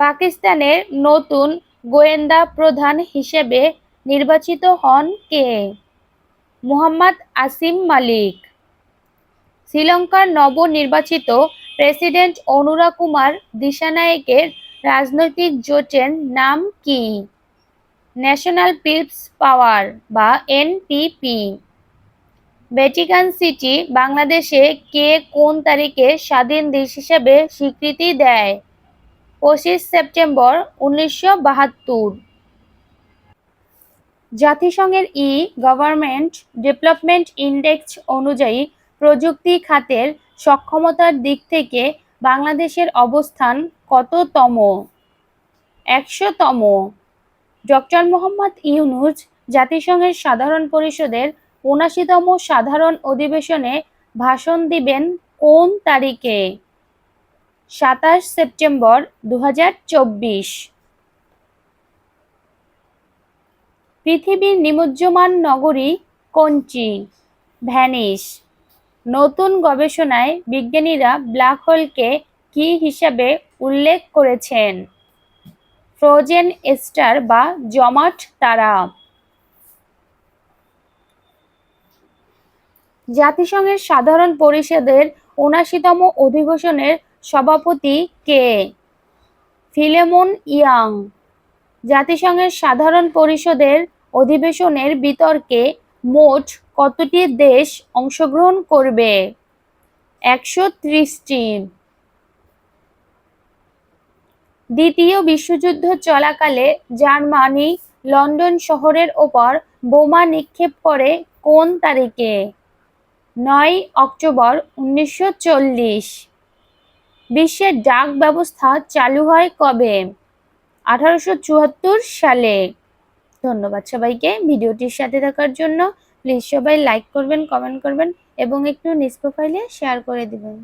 পাকিস্তানের নতুন গোয়েন্দা প্রধান হিসেবে নির্বাচিত হন কে? মুহাম্মদ আসিম মালিক। শ্রীলঙ্কার নবনির্বাচিত প্রেসিডেন্ট অনুরা কুমার দিশানায়েকের রাজনৈতিক জোটের নাম কি? ন্যাশনাল পিপস পাওয়ার বা এনপিপি ভ্যাটিকান সিটি বাংলাদেশে কে কোন তারিখে স্বাধীন দেশ হিসেবে স্বীকৃতি দেয়? পঁচিশ সেপ্টেম্বর উনিশশো বাহাত্তর। জাতিসংঘের ই গভর্নমেন্ট ডেভেলপমেন্ট ইন্ডেক্স অনুযায়ী প্রযুক্তি খাতের সক্ষমতার দিক থেকে বাংলাদেশের অবস্থান কততম? একশোতম। ডক্টর মোহাম্মদ ইউনুস জাতিসংঘের সাধারণ পরিষদের উনাশিতম সাধারণ অধিবেশনে ভাষণ দিবেন কোন তারিখে? সাতাশ সেপ্টেম্বর দু পৃথিবীর নিমজ্জমান নগরী কোনটি? ভ্যানিস। নতুন গবেষণায় বিজ্ঞানীরা ব্ল্যাক হোলকে কি হিসাবে উল্লেখ করেছেন? ফ্রোজেন স্টার বা জমাট তারা। জাতিসংঘের সাধারণ পরিষদের উনাশিতম অধিবেশনের সভাপতি কে? Philemon young. জাতিসংঘের সাধারণ পরিষদের অধিবেশনের বিতর্কে মোট কতটি দেশ অংশগ্রহণ করবে? একশো ত্রিশটি। দ্বিতীয় বিশ্বযুদ্ধ চলাকালে জার্মানি লন্ডন শহরের ওপর বোমা নিক্ষেপ করে কোন তারিখে? নয় অক্টোবর উনিশশো চল্লিশ। বিশ্বের ডাক ব্যবস্থা চালু হয় কবে? আঠারোশো চুয়াত্তর সালে। ধন্যবাদ সবাইকে ভিডিওটির সাথে থাকার জন্য। প্লিজ সবাই লাইক করবেন, কমেন্ট করবেন এবং একটু নিজ প্রোফাইলে শেয়ার করে দিবেন।